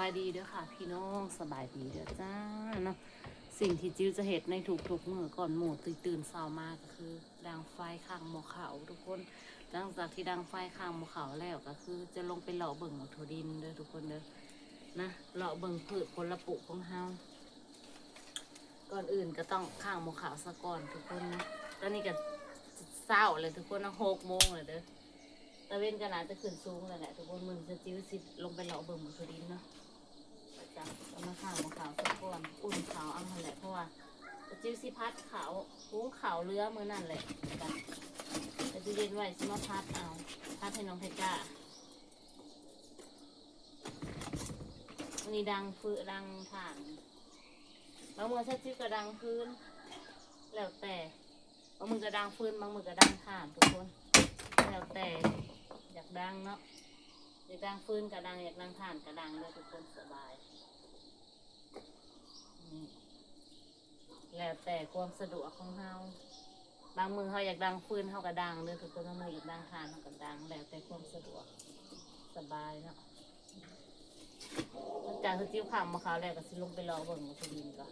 บสบายดีเด้อค่ะ พี่น้องสบายดีเด้อจ้าเนาะสิ่งที่จิ้วจะเห็นในทุกๆมื้อก่อนหมูตื่นตื่นเช้ามาก็คือดังไฟข้างหมอเขาทุกคนหลังจากที่ดังไฟข้างหมอเขาแล้วก็คือ จะลงไปเลาะเบิ่งหมถั่วดินเด้อทุกคนเด้อนะเลาะเบิ่งพืชผลปลูกของเฮาก่อนอื่นก็ต้องข้างหมอขาวซะก่อนทุกคนนะตอนนี้ก็เศร้าเลยทุกคนนะหกโมงเลยเด้อตะเวนก็น่าจะขึ้นสูงแล้วแหละทุกคนมึงจะจิ้วสิลงไปเลาะเบิ่งหมันคือดินเนาะ จ้ะเอามาข้าวมาขาวสักก่อนอุ่นขาวเอามาแหละเพราะว่าจิ้วสิพัดขาวหุงขาวเรือมือนั่นแหละจ้ะแต่จะเย็นไว้สิมาพัดเอาพัดให้น้องเพชรจ้าวันนี้ดังฟืดังผ่านบางมือชัดจิ้วก็ดังพื้น แล้วแต่บางมือก็ดังฟืนบางมือก็ดังผ่านทุกคน แล้วแต่อยากดังเนาะอยากดังฟืนกระดังอยากดังถ่านกระดังเลยทุกคนสบาย แล้วแต่ความสะดวกของเฮาบางมือเขาอยากดังฟืนเขาก็ดังเลยทุกคนบางมืออยากดังทานเฮาก็ดัง แล้วแต่ความสะดวกสบายเนาะหลังจากที่จิ้วขำมาเขาวแล้วก็สิลงไปรอเบิ่งมาทดินก่อน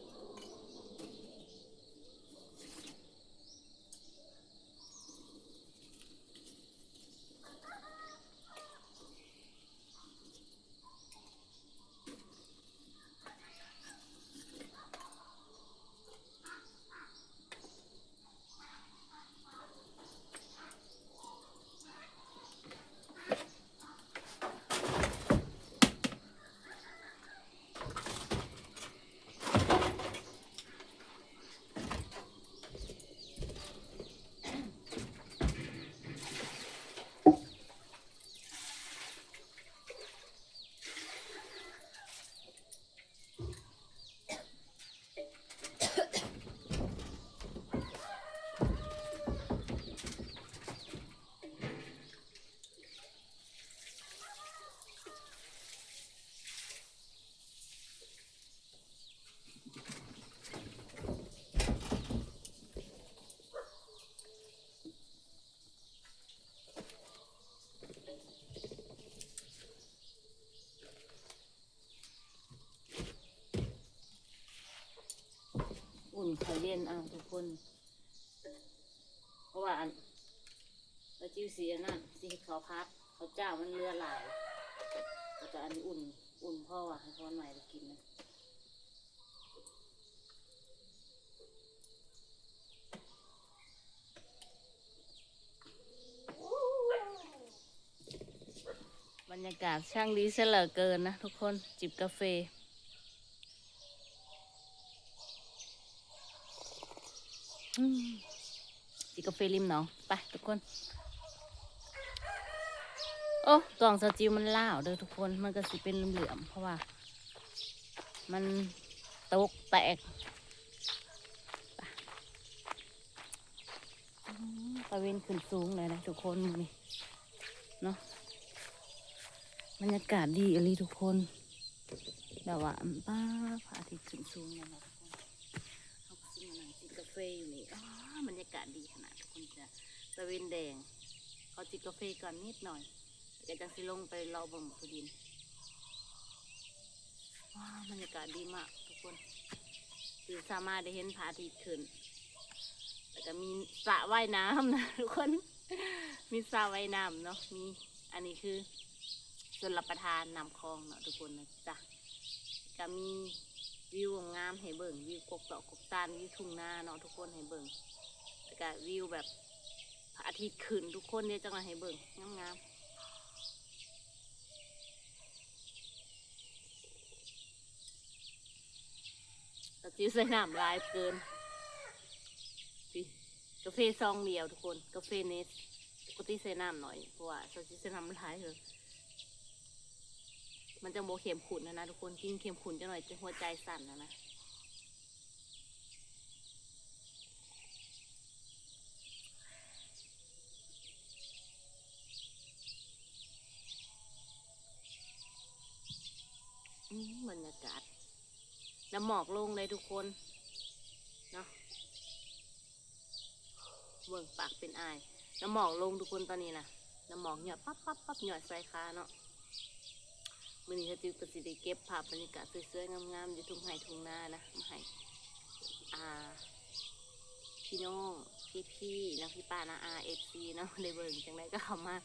ย็นเอาทุกคน เพราะว่าอันแล้วจิ้วสีอันนั้นสีขาวพัดเขาเจ้ามันเรือหลายแล้วก็อันนี้อุ่นอุ่นพ่อว่ะให้พ่อใหม่ได้กินนะบรรยากาศช่างดีเสียเหลือเกินนะทุกคนจิบกาแฟ อืม จิกาแฟริมหนองไปทุกคน โอ้กล่องสจิวมันล่าวเด้อทุกคนมันก็สิเป็นเหลื่อมเพราะว่า มันตกแตกไปอืมตะเวนขึ้นสูงเลยนะทุกคนนี่เนาะบรรยากาศดีอลีทุกคนแบบว่าป้าพระอาทิตย์ขึ้นสูงเลยนะ ฟอยู่นี่อ๋อบรรยากาศดีขนาดทุกคนจะตะเวนแดงเขาจิบกาแฟก่อนนิดหน่อยเดี๋ยวจะสิลงไปรอบ่งพอดินว้าวบรรยากาศดีมากทุกคนคือสามารถได้เห็นพระอาทิตย์ขึ้นแล้วก็มีสระว่ายน้ำนะทุกคน มีสระว่ายน้ำเนาะ มี อันนี้คือส่วนรับประทานนำคลองเนาะทุกคนนะจ๊ะก็มี วิวงามให้เบิ่งวิวกกดอกกกตาลวิวทุ่งนาเนาะทุกคนให้เบิ่งแล้วก็วิวแบบพระอาทิตย์ขึ้นทุกคนเนี่ยจังหวะให้เบิ่งงามๆกะจิวใส่น้ำลายเกินพี่กาแฟซองเดียวทุกคนกาแฟเนสปกติใส่น้ำหน่อยเพราะว่าเขาจิใส่น้ำลายเลย มันจะโบเข็มขุนนะนะทุกคนกินเข็มขุนจะหน่อยจะหัวใจสั่นนะนะอืมบรรยากาศน้ำหมอกลงเลยทุกคนเนาะเบิ่งปากเป็นอายน้ำหมอกลงทุกคนตอนนี้นะน้ำหมอกเหยาะปั๊บปั๊บปั๊บเหยาะใส่ขาเนาะ มื่อนี้ถ้าจิวก็สิได้เก็บภาพบรรยากาศสวยๆงามๆอยู่ทุ่งไห่ทุ่งนานะมาให้อาพี่น้องพี่พี่ๆเนะพี่ป้านะอาเอฟซีเนาะได้เบิ่งจังไรก็เข้ามา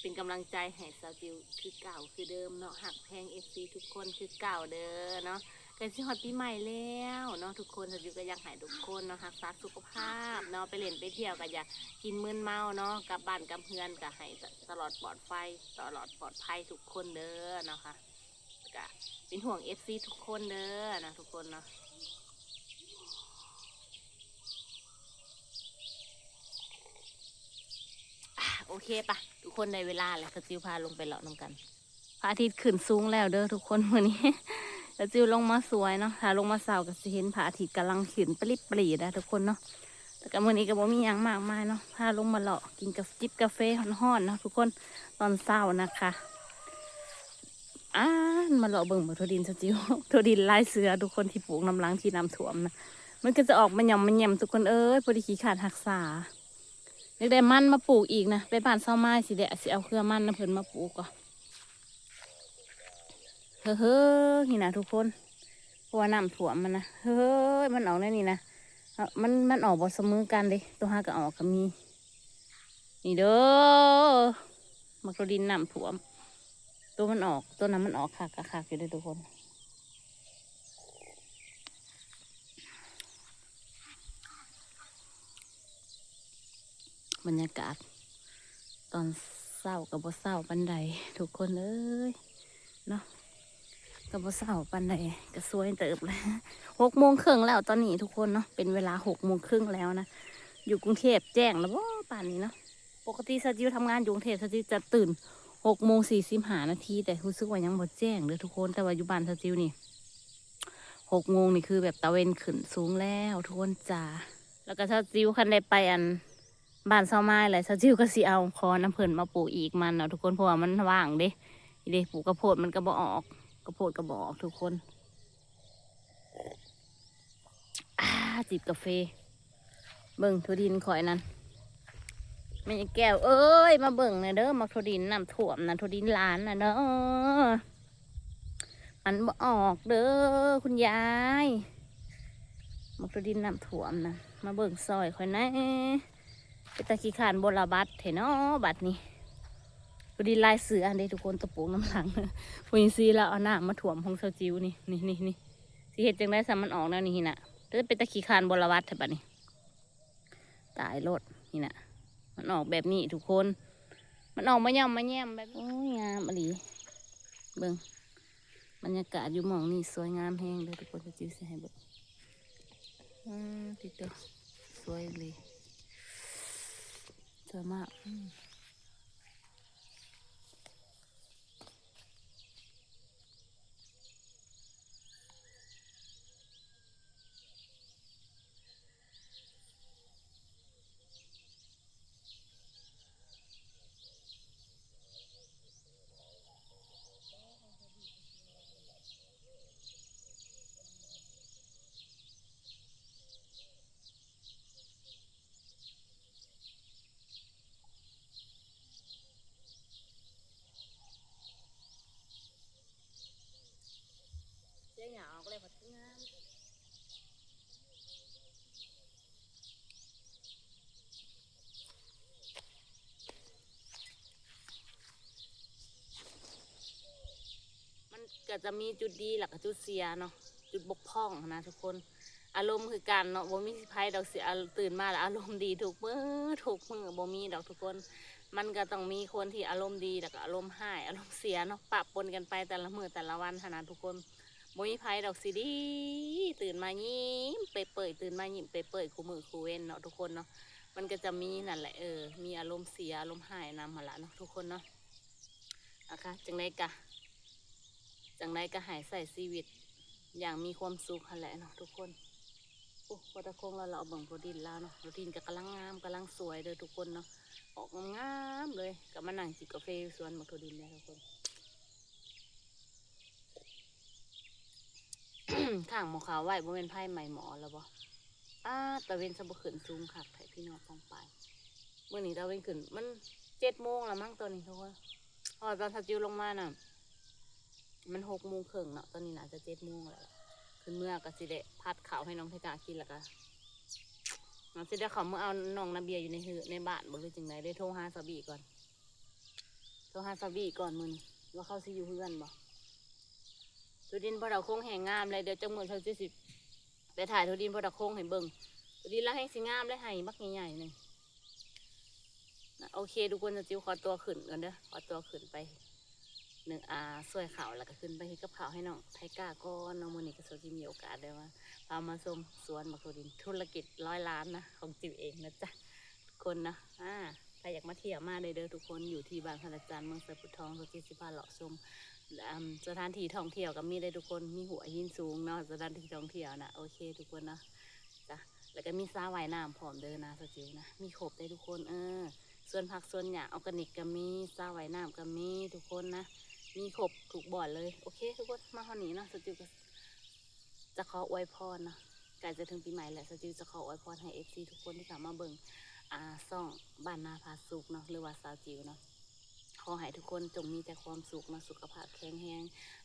เป็นกำลังใจให้สาวจิวคือเก่าคือเดิมเนาะหักแพงเอฟซีทุกคนคือเก่าเด้อเนาะ กันสิฮอตปีใหม่แล้วเนาะทุกคนสาวจิวก็อยากให้ทุกคนเนาะรักษาสุขภาพเนาะไปเล่นไปเที่ยวก็อย่ากินมึนเมาเนาะกลับบ้านกลับเพื่อนก็ให้ตลอดปลอดภัยตลอดปลอดภัยทุกคนเด้อเนาะค่ะก็เป็นห่วงเอฟซีทุกคนเด้อนะทุกคนเนาะโอเคปะทุกคนในเวลาแล้วกระจิวพาลงไปเลาะน้ำกันพระอาทิตย์ขึ้นสูงแล้วเด้อทุกคนวันนี้ กระจิวลงมาสวยเนาะถ้าลงมาเสาก็จะเห็นพระอาทิตย์กำลังขึ้นปริบปรีนะทุกคนเนาะแต่กับวันนี้ก็บ่มีอย่างมากมายเนาะพาลงมาเลาะกินกับจิบกาแฟฮ้อนๆเนาะทุกคนตอนเช้านะคะอ่านมาเลาะเบิ่งบ่ทดินสจิวทดินลายเสือทุกคนที่ปลูกน้ำล้างที่น้ำท่วมนะมันก็จะออกมาหย่อมมาแย่มทุกคนเอ้ยพอดีขี้ขาดหักษาเด็กได้มันมาปลูกอีกนะไปบ้านเศร้าไม้สิเดะสิเอาเครือมันนะเพิ่นมาปลูกก่อน เฮ้อนี่นะทุกคนเพราะว่าน้ำท่วมมันนะเฮ้ยมันออกได้นี่นะมันมันออกบ่เสมอกันเลยตัวห้าก็ออกก็มี นี่เด้อมักรดินน้ำท่วม ตัวมันออกตัวนั้นมันออกคักคักอยู่เลยทุกคนบรรยากาศ ตอนเศร้ากับบ่เศร้าปันใดทุกคนเอ้ยเนาะ กับบ่เศร้าปันใดก็สวยเติบเลยหกโมงครึ่งแล้วตอนนี้ทุกคนเนาะเป็นเวลาหกโมงครึ่งแล้วนะอยู่กรุงเทพแจ้งแล้วบ่ป่านนี้เนาะปกติสจิวทำงานอยู่กรุงเทพสจิวจะตื่นหกโมงสี่สิบห้านาทีแต่รู้สึกว่ายังบ่แจ้งเลยทุกคนแต่ว่าอยู่บ้านสจิวนี่หกโมงนี่คือแบบตะเวนขึ้นสูงแล้วทุกคนจ้าแล้วก็สจิวคันได้ไปอันบ้านเศร้าไม้แหละชาจิวก็สิเอาคอน้ำเพิ่นมาปลูกอีกมันเนาะทุกคนเพราะว่ามันว่างเด้อีเด้ปลูกกระโพดมันก็บ่ออก ระโพดก็บ่อกทุกคนจิบกาแฟเบิ่งทุดินข่อยนั่นไม่แก้ว เอ้ย มาเบิ่งน่อยเด้อมักทุดินน้ำท่วมนะทุดินหลานนะเด้อมันบ่ออกเด้อคุณยายมักทุดินน้ำท่วมนะมาเบิ่งซอยข่อยนะไปตะขี้ขานบลบัตเถอะเนาะบัตนี้ อดีลายเสืออันนี้ทุกคนตะปูน้ำหลังพุยซีแล้วเอาหน้ามาถ่วมของเซาจิวนี่นี่นี่นี่สิเห็ดจังได้สามันออกแล้วนี่น่ะเด้อไปตะขี้ขานบลบัตเถอะนี้ตายรถนี่น่ะ มันออกแบบนี้ทุกคน มันออกมาย่ำมาแย่มแบบโอ้ยงามอหลีเบิ่งบรรยากาศอยู่มองนี่สวยงามแห้งเลยทุกคนเซจิวสิให้เบิ่งอืมติดตัวสวยเลยสวยมากอืมเจ๊หยาออกเลยผัดงามมันก็ จะมีจุดดีหลักกับจุดเสียเนาะจุดบกพร่องนะทุกคนอารมณ์คือการเนาะบ่มีไพ่ดอกเสียตื่นมาแล้วอารมณ์ดีทุกมือทุกมือบ่มีดอกทุกคน มันก็ต้องมีคนที่อารมณ์ดีแล้วก็อารมณ์หายอารมณ์เสียเนาะปะปนกันไปแต่ละมือแต่ละวันขนาดทุกคนบ่มีไพ่ดอกสิดีตื่นมายิ้มเปเปิดตื่นมายิ้มเปเปิดคู่มือคู่เว้นเนาะทุกคนเนาะมันก็จะมีนั่นแหละเออมีอารมณ์เสียอารมณ์หายนำมาละเนาะทุกคนเนาะนะคะจังไดกะ จังไดก็หายใส่ชีวิต อย่างมีความสุขแหละเนาะทุกคนโอ้พอตะคงเราเราเอาบิ่งโปรดินแล้วเนาะโปรดินก็กำลังงามกำลังสวยเลยทุกคนเนาะออกงามเลยกับมานั่งจิบกาแฟสวนมักโทดินเนี่ยทุกคนข้างหมอขาวไหวบ่เป็นไพ่ใหม่หมอแล้วบ่อ้าตะเวนสะบขึ้นสูงคักไถพี่น้องฟองไปเมื่อนี้ตะเวนขึ้น มันเจ็ดโมงแล้วมั้งตอนนี้ทุกคนพอตอนทัจิวลงมาน่ะ มันหกโมงครึ่งเนาะตอนนี้น่าจะเจ็ดโมงแล้วขึ้นเมื่อก็สิได้พัดข้าวให้น้องไทกากินแล้วก็น้องสิได้เขาเมื่อเอาน้องนาเบียอยู่ในหือในบ้านบ่เลยจึงไหนได้โทรหาสบีก่อนโทรหาสบีก่อนมึงว่าเขาสิอยู่เพื่อนบ่ทุดินพอเราโค้งแห่งงามเลยเดี๋ยวจังมือเขาสิสิไปถ่ายทุดินพอเราโค้งให้เบิ่งทุดินแล้วแห่งสิงามและให้บักใหญ่ๆหนึ่งโอเคทุกคนจะจิ้วขอตัวขึ้นก่อนเด้อขอตัวขึ้นไป หนึ่งอาสวยเขาวแล้วก็ขึ้นไปเฮ็ดกับข้าวให้น้องไทก้าก็น้องโมนิกก็สที่มีโอกาสได้มาพามาชมสวนมักโรดินธุรกิจร้อยล้านนะของจิวเองนะจ๊ะทุกคนนะอ่าใครอยากมาเที่ยวมาได้เด้อทุกคนอยู่ที่บางขนาจานเมืองสะพุททองสกิสิพาเลาะชมสถานที่ท่องเที่ยวก็มีได้ทุกคนมีหัวหินสูงเนาะสถานที่ท่องเที่ยวนะโอเค ทุกคนนะจ้ะแล้วก็มีสระว่ายน้ำพร้อมเด้อนะสจิวนะมีครบได้ทุกคนเออส่วนผักส่วนหญ้าออร์แกนิกก็มีสระว่ายน้ำก็มีทุกคนนะ มีครบถูกบ่อนเลย โอเค ทุกคนมาเท่านี้เนาะสจิวจะขออวยพรเนาะใกล้จะถึงปีใหม่แล้วสจิวจะขออวยพรให้เอฟซีทุกคนที่เข้ามาเบิ่งอาซ่องบ้านนาพาสุกเนาะหรือว่าสาวจิวเนาะขอให้ทุกคนจงมีแต่ความสุขเนาสุขภาพแข็งแรง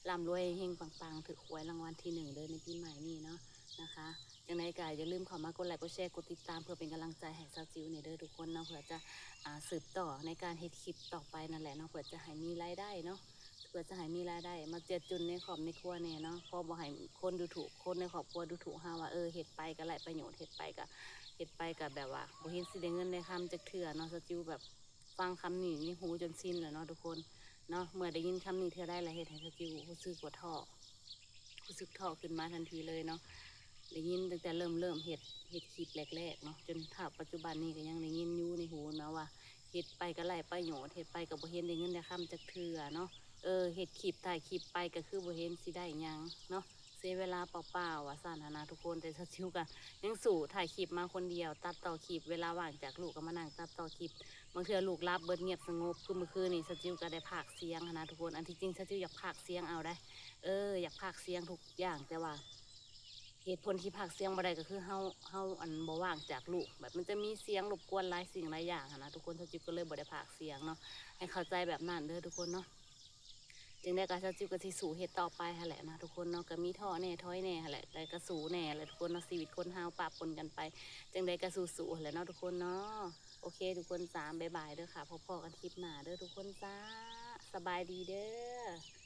ร่ำรวยเฮงปังๆ ถือหวยรางวัลที่หนึ่งเลยในปีใหม่นี้เนาะนะคะยังไงก็อย่าลืมเข้ามากดไลค์กดแชร์กดติดตามเพื่อเป็นกำลังใจให้สาวจิวเนี่ยเด้อทุกคนเนาะเผื่อจะอสืบต่อในการเฮ็ดคลิปต่อไปนั่นแหละเนาะเผื่อจะให้มีรายได้เนาะ พื่อจะให้มีรายได้มาเจือจุนในครอบในครัวเนี่ยเนาะพอบ่ให้คนดูถูกคนในครอบครัวดูถูกหาว่าเออเฮ็ดไปก็ไรประโยชน์เฮ็ดไปก็เฮ็ดไปก็แบบว่าบ่เห็นสิได้เงินได้คำจักเทื่อเนาะสจิวแบบฟังคำนี้นี่หูจนสิ้นแล้วเนาะทุกคนเนาะเมื่อได้ยินคำนี้เทื่อได้ล้วเฮ็ดให้สจิวรู้สึกว่าท้อรู้สึกท้อขึ้นมาทันทีเลยเนาะได้ยินตั้งแต่เริ่มเริ่มเฮ็ดเฮ็ดคลิปแรกๆเนาะจนถ้าปัจจุบันนี้ก็ยังได้ยินอยู่ในหูนะว่าเฮ็ดไปก็ไรประโยชน์เฮ็ดไปก็บ่เห็นได้เงินได้คำจักเทื่อเนาะ เออเห็ดคลิปถ่ายคลิปไปก็คือบ่เห็นสิได้ยังเนาะเสียเวลาเปล่าๆว่าสาธารณะทุกคนแต่ชิวกันยังสู่ถ่ายคลิปมาคนเดียว ตัดต่อคลิปเวลาว่างจากลูกก็มานั่งตัดต่อคลิปบางเทื่อลูกรับเบิดเงียบสงบคือเมื่อคืนนี่สจิวก็ได้พากเสียงนะทุกคนอันที่จริงสจิวอยากพากเสียงเอาได้ เออ อยากพากเสียงทุกอย่างแต่ว่าเหตุผลที่พากเสียงบ่ได้ก็คือเฮาเฮาอันบ่ว่างจากลูกแบบมันจะมีเสียงรบกวนหลายสิ่งหลายอย่างนะทุกคนสจิวก็เลยบ่ได้พากเสียงเนาะให้เข้าใจแบบนั้นเด้อทุกคนเนาะ จึงได้การจิวกะทิสู่เฮ็ดต่อไปฮะแหละนะทุกคนเนาะก็มีท่อแน่ท้อยแน่ฮะแหละแต่กระสู่แน่แหละทุกคนเนาะชีวิตคนเฮาปะปนกันไป จึงได้กระสู่สู่แหละเนาะทุกคนเนาะโอเค ทุกคนจ้าบ๊ายบายเด้อค่ะพบๆกันคลิปหน้าเด้อทุกคนจ้าสบายดีเด้อ